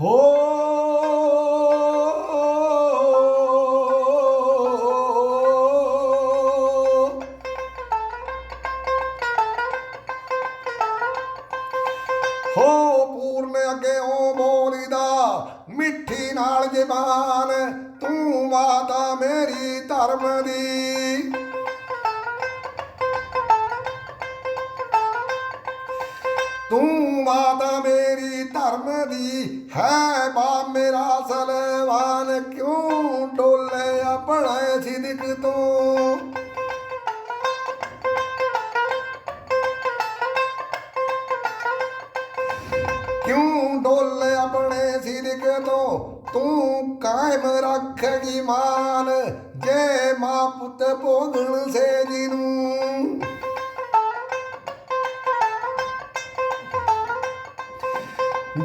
ਹੋ ਹੋ ਪੂਰਨੇ ਅੱਗੇ ਓ ਬੋਲੀ ਦਾ, ਮਿੱਠੀ ਨਾਲ ਜ਼ਬਾਨ, ਤੂੰ ਮਾਤਾ ਮੇਰੀ ਧਰਮ ਦੀ। ਤੂੰ ਮਾਤਾ ਮੇਰੀ ਧਰਮ ਦੀ ਹੈ ਬਾ ਮੇਰਾ ਸਲਵਾਨ ਕਿਉਂ ਡੋਲੇ ਆਪਣੇ ਸਿਦਕ ਤੋਂ? ਕਿਉਂ ਡੋਲੇ ਆਪਣੇ ਸਿਦਕ ਤੋਂ? ਤੂੰ ਕਾਇਮ ਰੱਖਗੀ ਮਾਨ, ਜੇ ਮਾਂ ਪੁੱਤ ਭੋਗਣ ਸੇ ਜੀ ਨੂੰ।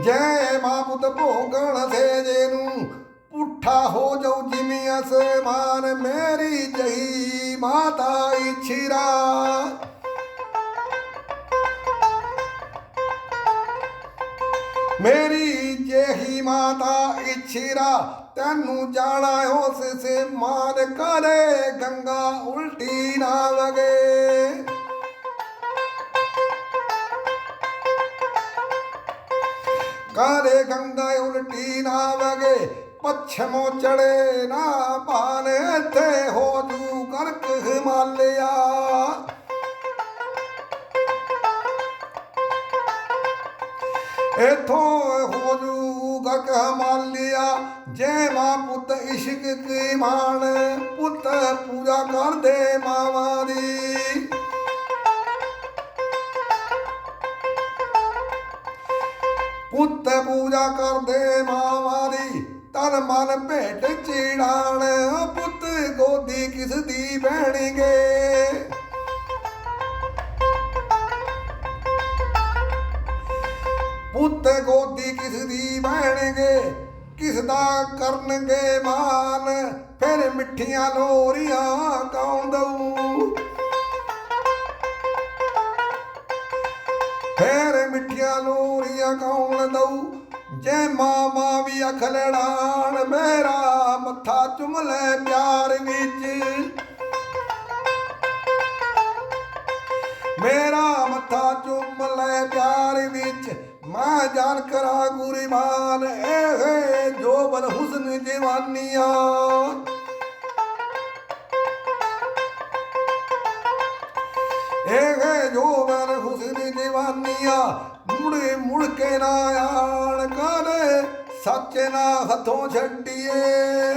ਜੈ ਮਾਂ ਪੁੱਤ ਭੋਗਣ ਸੇ ਜੇ ਨੂੰ ਪੁੱਠਾ ਹੋ ਜਾਉ ਜਿਵੇਂ ਅਸਮਾਨ, ਮੇਰੀ ਜਹੀ ਮਾਤਾ ਇਛਰਾ ਮੇਰੀ ਜਹੀ ਮਾਤਾ ਇਛਰਾ ਤੈਨੂੰ ਜਾਣਾ ਉਸ ਸੇ ਮਾਨ ਕਰੇ, ਗੰਗਾ ਉਲਟੀ ਨਾ ਵਗੇ। ਗੰਗਾ ਉਲਟੀ ਨਾ ਵਗੇ, ਪੱਛਮੋਂ ਚੜੇ ਨਾ ਭਾਨ, ਇੱਥੇ ਹੋ ਜੂ ਕਰਕ ਹਿਮਾਲਿਆ। ਇਥੋਂ ਹੋ ਜੂ ਗਕ ਹਿਮਾਲਿਆ, ਜੈ ਮਾਂ ਪੁੱਤ ਇਸ਼ਕ ਕੀ ਮਾਣ, ਪੁੱਤ ਪੂਜਾ ਕਰਦੇ ਮਾਵਾਂ ਦੀ। ਪੁੱਤ ਪੂਜਾ ਕਰਦੇ ਮਾਵਾਂ ਦੀ, ਤਨ ਮਨ ਭੇਟ ਚੀੜਾਣ, ਪੁੱਤ ਗੋਦੀ ਕਿਸ ਦੀ ਬਹਿਣਗੇ? ਪੁੱਤ ਗੋਦੀ ਕਿਸ ਦੀ ਬਹਿਣਗੇ? ਕਿਸ ਦਾ ਕਰਨਗੇ ਮਾਨ? ਫਿਰ ਮਿੱਠੀਆਂ ਲੋਰੀਆਂ ਕੌਣ ਦਊ ਫੇਰ ਮਿੱਠੀਆਂ ਕੌਣ ਦਊ? ਜੇ ਮਾਮਾ ਵੀ ਅਖ ਲੜਾਣ, ਮੇਰਾ ਮੱਥਾ ਚੁੰਮ ਲੈ ਪਿਆਰ ਵਿੱਚ। ਮੇਰਾ ਮੱਥਾ ਚੁੰਮ ਲੈ ਪਿਆਰ ਵਿੱਚ। ਮੈਂ ਜਾਨ ਕਰਾ ਗੁਰੀਮਾਨ ਇਹ ਜੋਬਨ ਹੁਸਨ ਜਵਾਨੀਆਂ। ਇਹ ਜੋਬਨ ਮੁੜੇ ਕੇ ਨਾ ਆਣ ਕਰੇ, ਸੱਚ ਨਾ ਹੱਥੋਂ ਛੱਡੀਏ।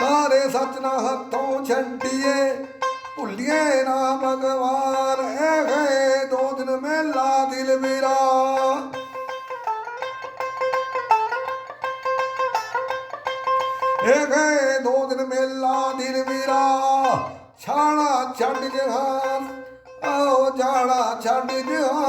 ਕਾਰੇ ਸੱਚ ਨਾ ਹੱਥੋਂ ਛੱਡੀਏ, ਭੁੱਲੀਏ ਨਾ ਭਗਵਾਨ, ਇਹ ਦੋ ਦਿਨ ਮੇਲਾ ਦਿਲ ਮੇਰਾ। ਇਹ ਗਏ ਦੋ ਦਿਨ ਮੇਲਾ ਦਿਲ ਮੇਰਾ। ਛਾਲਾ ਛੱਡ ਜਹਾਨ ਆਓ ਜਾਣਾ ਛੱਡ ਜਹਾਨ।